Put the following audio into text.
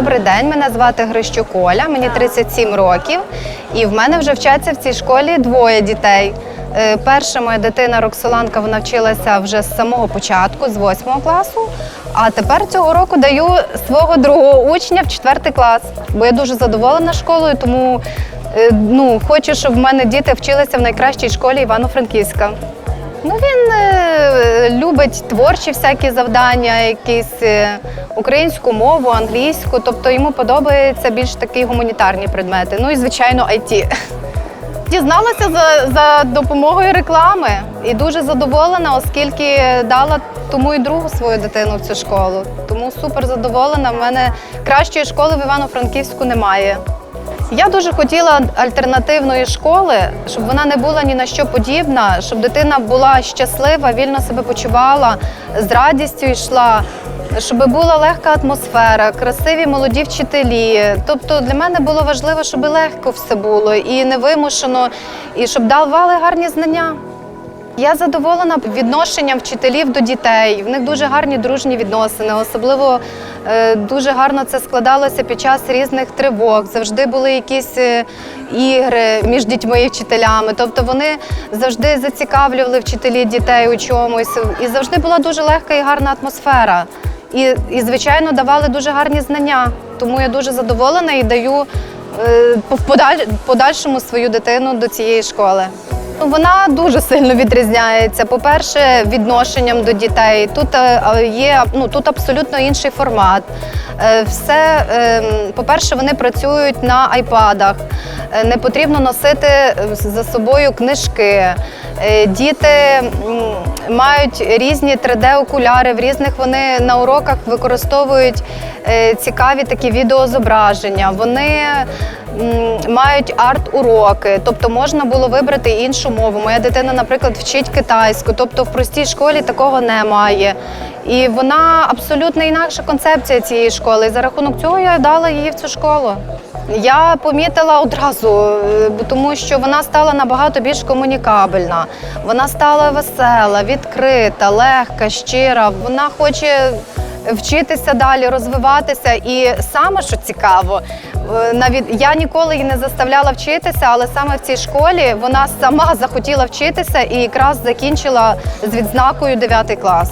Добрий день, мене звати Грищук Оля, мені 37 років, і в мене вже вчаться в цій школі двоє дітей. Е, Перша моя дитина Роксоланка вона вчилася вже з самого початку, з 8 класу. А тепер цього року даю свого другого учня в 4 клас, бо я дуже задоволена школою, тому е, ну, хочу, щоб в мене діти вчилися в найкращій школі Івано-Франківська. Ну, він е, любить творчі всякі завдання, якісь е, українську мову, англійську. Тобто йому подобаються більш такі гуманітарні предмети. Ну і звичайно, IT. Дізналася за, за допомогою реклами і дуже задоволена, оскільки дала тому і другу свою дитину в цю школу. Тому супер задоволена. В мене кращої школи в Івано-Франківську немає. Я дуже хотіла альтернативної школи, щоб вона не була ні на що подібна, щоб дитина була щаслива, вільно себе почувала, з радістю йшла, щоб була легка атмосфера, красиві молоді вчителі. Тобто для мене було важливо, щоб легко все було і невимушено, і щоб давали гарні знання. Я задоволена відношенням вчителів до дітей. В них дуже гарні дружні відносини. Особливо е, дуже гарно це складалося під час різних тривог. Завжди були якісь е, ігри між дітьми і вчителями. Тобто вони завжди зацікавлювали вчителі дітей у чомусь. І завжди була дуже легка і гарна атмосфера. І, і звичайно, давали дуже гарні знання. Тому я дуже задоволена і даю е, в подальшому свою дитину до цієї школи. Вона дуже сильно відрізняється. По-перше, відношенням до дітей. Тут е, е, є ну тут абсолютно інший формат. Е, Все, е, по-перше, вони працюють на айпадах. Не потрібно носити за собою книжки. Е, Діти мають різні 3D-окуляри, в різних вони на уроках використовують е, цікаві такі відеозображення. Вони мають арт-уроки, тобто можна було вибрати іншу мову. Моя дитина, наприклад, вчить китайську, тобто в простій школі такого немає. І вона абсолютно інакша концепція цієї школи. І за рахунок цього я дала її в цю школу. Я помітила одразу, е, тому що вона стала набагато більш комунікабельна. Вона стала весела, відкрита, легка, щира. Вона хоче вчитися далі, розвиватися. І саме що цікаво, е, навіть я ніколи її не заставляла вчитися, але саме в цій школі вона сама захотіла вчитися і якраз закінчила з відзнакою 9 клас.